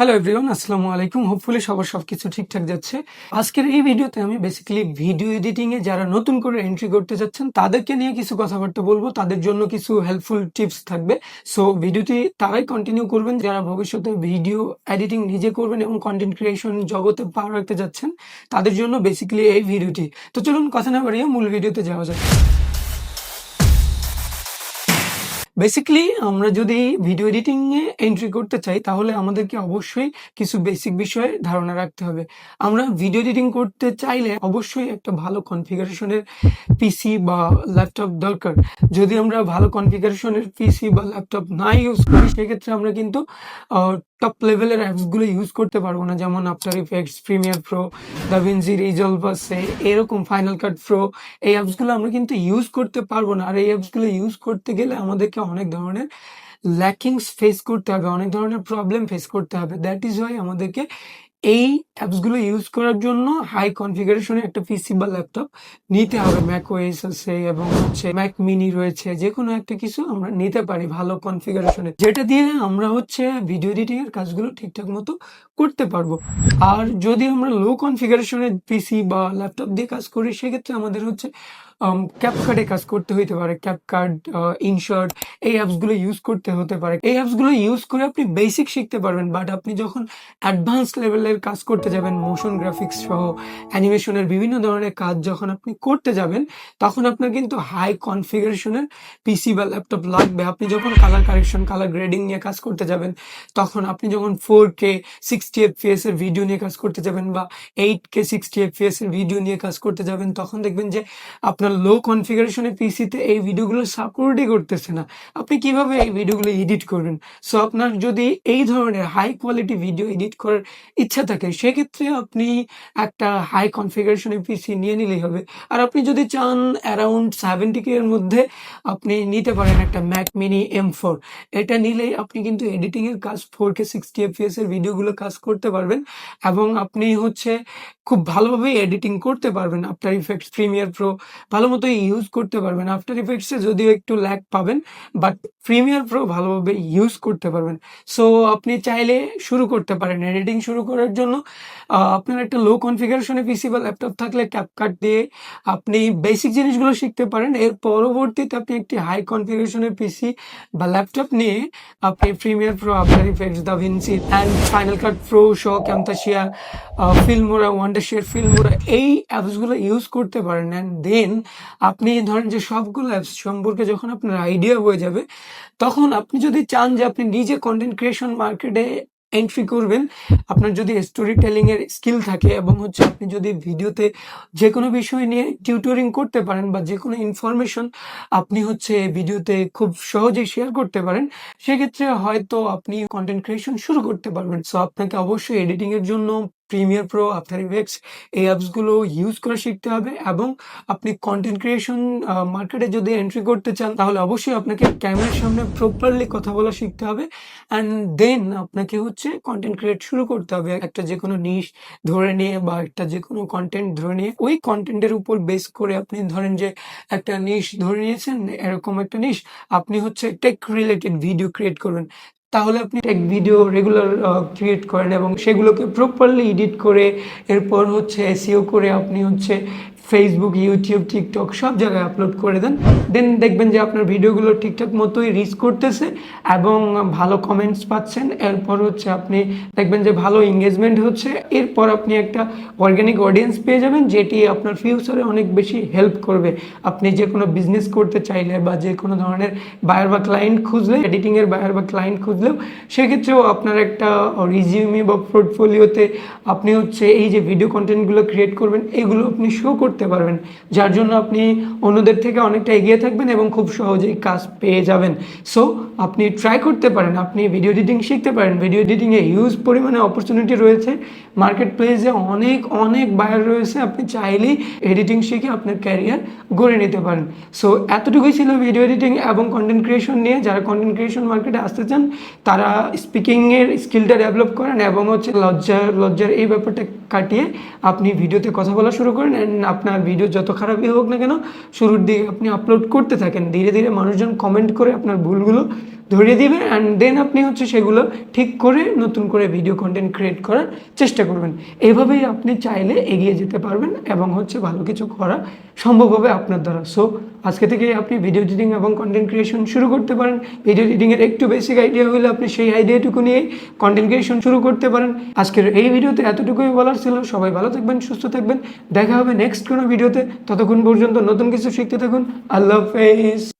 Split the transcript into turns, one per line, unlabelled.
Hello everyone আসসালামু আলাইকুম hopefully সবার সবকিছু ঠিকঠাক যাচ্ছে। আজকের এই ভিডিওতে আমি বেসিক্যালি ভিডিও এডিটিং এ যারা নতুন করে এন্ট্রি করতে যাচ্ছেন, তাদেরকে নিয়ে কিছু কথাবার্তা বলব। তাদের জন্য কিছু হেল্পফুল টিপস থাকবে। সো ভিডিওটি তারাই কন্টিনিউ করবেন। যারা ভবিষ্যতে ভিডিও এডিটিং নিজে করবেন এবং কন্টেন্ট ক্রিয়েশন জগতে পা রাখতে যাচ্ছেন, তাদের জন্য বেসিক্যালি এই ভিডিওটি। তো চলুন, কথা না বাড়িয়ে মূল ভিডিওতে যাওয়া যাক। বেসিক্যালি আমরা যদি ভিডিও এডিটিং এ এন্ট্রি করতে চাই, তাহলে আমাদেরকে অবশ্যই কিছু বেসিক বিষয়ে ধারণা রাখতে হবে। আমরা ভিডিও এডিটিং করতে চাইলে অবশ্যই একটা ভালো কনফিগারেশনের পিসি বা ল্যাপটপ দরকার। যদি আমরা ভালো কনফিগারেশনের পিসি বা ল্যাপটপ না ইউজ করি, সেক্ষেত্রে আমরা কিন্তু টপ লেভেলের অ্যাপসগুলো ইউজ করতে পারব না। যেমন After Effects Premiere Pro DaVinci Resolve বাসে এরকম ফাইনাল কাট প্রো এই অ্যাপসগুলো আমরা কিন্তু ইউজ করতে পারব না। আর এই অ্যাপসগুলো ইউজ করতে গেলে আমাদেরকে অনেক ধরনের ল্যাকিংস ফেস করতে হবে, অনেক ধরনের প্রবলেম ফেস করতে হবে। দ্যাট ইজ ওয়াই আমাদেরকে এই অ্যাপসগুলো ইউজ করার জন্য হাই কনফিগারেশনের একটা পিসি বা ল্যাপটপ নিতে হবে। ম্যাক ওএস আছে এবং হচ্ছে ম্যাক মিনি রয়েছে যে কোনো একটা কিছু আমরা নিতে পারি ভালো কনফিগারেশনের যেটা দিয়ে আমরা হচ্ছে ভিডিও এডিটিং এর কাজগুলো ঠিকঠাক মতো করতে পারব। আর যদি আমরা লো কনফিগারেশনের পিসি বা ল্যাপটপ দিয়ে কাজ করি, সেক্ষেত্রে আমাদের হচ্ছে ক্যাপকার্ডে কাজ করতে হইতে পারে। ক্যাপকার্ড ইনশর্ট এই অ্যাপসগুলো ইউজ করতে হতে পারে। এই অ্যাপসগুলো ইউজ করে আপনি বেসিক শিখতে পারবেন বাট আপনি যখন অ্যাডভান্স লেভেলের কাজ করতে যাবেন মোশন গ্রাফিক্স সহ অ্যানিমেশনের বিভিন্ন ধরনের কাজ যখন আপনি করতে যাবেন, তখন আপনার কিন্তু হাই কনফিগারেশনের পিসি বা ল্যাপটপ লাগবে। আপনি যখন কালার কারেকশন কালার গ্রেডিং নিয়ে কাজ করতে যাবেন, তখন আপনি যখন ফোর কে সিক্সটি এফপিএস এর ভিডিও নিয়ে কাজ করতে যাবেন বা এইট কে সিক্সটি এফপিএস এর ভিডিও নিয়ে কাজ করতে যাবেন, তখন দেখবেন যে আপনার লো কনফিগারেশনের পিসিতে এই ভিডিওগুলো সাপোর্টই করতেছে না। আপনি কীভাবে এই ভিডিওগুলো এডিট করবেন? সো আপনার যদি এই ধরনের হাই কোয়ালিটি ভিডিও এডিট করার ইচ্ছা থাকে সেক্ষেত্রে আপনি একটা হাই কনফিগারেশনের পিসি নিয়ে নিলেই হবে। আর আপনি যদি চান অ্যারাউন্ড সেভেন্টি কে এর মধ্যে আপনি নিতে পারেন একটা ম্যাক মিনি এম ফোর এটা নিলেই আপনি কিন্তু এডিটিং এর কাজ ফোর কে সিক্সটি এফপিএস এর ভিডিওগুলো কাজ করতে পারবেন এবং আপনি হচ্ছে খুব ভালোভাবে এডিটিং করতে পারবেন আফটার ইফেক্টস প্রিমিয়ার প্রো ভালো মতো ইউজ করতে পারবেন। আফটার ইফেক্টসে যদিও একটু ল্যাক পাবেন বাট প্রিমিয়ার প্রো ভালোভাবে ইউজ করতে পারবেন। সো আপনি চাইলে শুরু করতে পারেন। এডিটিং শুরু করার জন্য আপনার একটা লো কনফিগারেশনে পিসি বা ল্যাপটপ থাকলে ক্যাপকাট দিয়ে আপনি বেসিক জিনিসগুলো শিখতে পারেন। এর পরবর্তীতে আপনি একটি হাই কনফিগারেশনের পিসি বা ল্যাপটপ নিয়ে আপনি Premiere Pro After Effects DaVinci and Final Cut Pro Show Camtasia Filmora Wondershare Filmora এই অ্যাপসগুলো ইউজ করতে পারেন অ্যান্ড দেন আপনি ধরেন যে সবগুলো অ্যাপস সম্পর্কে যখন আপনার আইডিয়া হয়ে যাবে, তখন আপনি যদি চান যে আপনি নিজে কন্টেন্ট ক্রিয়েশন মার্কেটে এন্ট্রি করবেন, আপনার যদি স্টোরি টেলিং এর স্কিল থাকে এবং হচ্ছে আপনি যদি ভিডিওতে যে কোনো বিষয় নিয়ে টিউটোরিং করতে পারেন বা যে কোনো ইনফরমেশন আপনি হচ্ছে ভিডিওতে খুব সহজেই শেয়ার করতে পারেন, সেক্ষেত্রে হয়তো আপনি কন্টেন্ট ক্রিয়েশন শুরু করতে পারবেন। সো আপনাকে অবশ্যই এডিটিং এর জন্য প্রিমিয়ার প্রো আফটার ইফেক্টস এই অ্যাপসগুলো ইউজ করে শিখতে হবে এবং আপনি কন্টেন্ট ক্রিয়েশন মার্কেটে যদি এন্ট্রি করতে চান, তাহলে অবশ্যই আপনাকে ক্যামেরার সামনে প্রপারলি কথা বলা শিখতে হবে অ্যান্ড দেন আপনাকে হচ্ছে কন্টেন্ট ক্রিয়েট শুরু করতে হবে। একটা যে কোনো নিশ ধরে নিয়ে বা একটা যে কোনো কন্টেন্ট ধরে নিয়ে, ওই কন্টেন্টের উপর বেস করে আপনি ধরেন যে একটা নিশ ধরে নিয়েছেন, এরকম একটা নিশ আপনি হচ্ছে টেক রিলেটেড ভিডিও ক্রিয়েট করবেন তাহলে আপনি এক ভিডিও রেগুলার ক্রিয়েট করেন এবং সেগুলোকে প্রপারলি এডিট করে এরপর হচ্ছে এসিও করে আপনি হচ্ছে ফেসবুক ইউটিউব টিকটক সব জায়গায় আপলোড করে দেন। দেন দেখবেন যে আপনার ভিডিওগুলো ঠিকঠাক মতোই রিচ করতেছে এবং ভালো কমেন্টস পাচ্ছেন। এরপর হচ্ছে আপনি দেখবেন যে ভালো এঙ্গেজমেন্ট হচ্ছে। এরপর আপনি একটা অর্গানিক অডিয়েন্স পেয়ে যাবেন, যেটি আপনার ফিউচারে অনেক বেশি হেল্প করবে। আপনি যে কোনো বিজনেস করতে চাইলে বা যে কোনো ধরনের বায়ার বা ক্লায়েন্ট খুঁজলে এডিটিংয়ের বায়ার বা ক্লায়েন্ট খুঁজলেও, সেক্ষেত্রেও আপনার একটা রিজিউমি বা পোর্টফোলিওতে আপনি হচ্ছে এই যে ভিডিও কন্টেন্টগুলো ক্রিয়েট করবেন, এগুলো আপনি শো করতে পারবেন, যার জন্য আপনি অন্যদের থেকে অনেকটা এগিয়ে থাকবেন এবং খুব সহজেই কাজ পেয়ে যাবেন। সো আপনি ট্রাই করতে পারেন, আপনি ভিডিও এডিটিং শিখতে পারেন। ভিডিও এডিটিংয়ে হিউজ পরিমাণে অপরচুনিটি রয়েছে। মার্কেট প্লেসে অনেক অনেক বায়ার রয়েছে। আপনি চাইলেই এডিটিং শিখে আপনার ক্যারিয়ার গড়ে নিতে পারেন। সো এতটুকুই ছিল ভিডিও এডিটিং এবং কন্টেন্ট ক্রিয়েশন নিয়ে। যারা কন্টেন্ট ক্রিয়েশন মার্কেটে আসতে চান, তারা স্পিকিংয়ের স্কিলটা ডেভেলপ করেন এবং হচ্ছে লজ্জার লজ্জার এই ব্যাপারটা কাটিয়ে আপনি ভিডিওতে কথা বলা শুরু করেন। অ্যান্ড আপনার ভিডিও যত খারাপই হোক না কেন, শুরুর দিকে আপনি আপলোড করতে থাকেন। ধীরে ধীরে মানুষজন কমেন্ট করে আপনার ভুলগুলো ধরিয়ে দিবে অ্যান্ড দেন আপনি হচ্ছে সেগুলো ঠিক করে নতুন করে ভিডিও কন্টেন্ট ক্রিয়েট করার চেষ্টা করবেন। এভাবেই আপনি চাইলে এগিয়ে যেতে পারবেন এবং হচ্ছে ভালো কিছু করা সম্ভব হবে আপনার দ্বারা। সো আজকে থেকে আপনি ভিডিও এডিটিং এবং কন্টেন্ট ক্রিয়েশন শুরু করতে পারেন। ভিডিও এডিটিংয়ের একটু বেসিক আইডিয়া হলে আপনি সেই আইডিয়াটুকু নিয়ে কন্টেন্ট ক্রিয়েশন শুরু করতে পারেন। আজকের এই ভিডিওতে এতটুকুই বলার ছিল। সবাই ভালো থাকবেন, সুস্থ থাকবেন। দেখা হবে নেক্সট কোনো ভিডিওতে ততক্ষণ পর্যন্ত নতুন কিছু শিখতে থাকুন। আল্লাহ হাফেজ।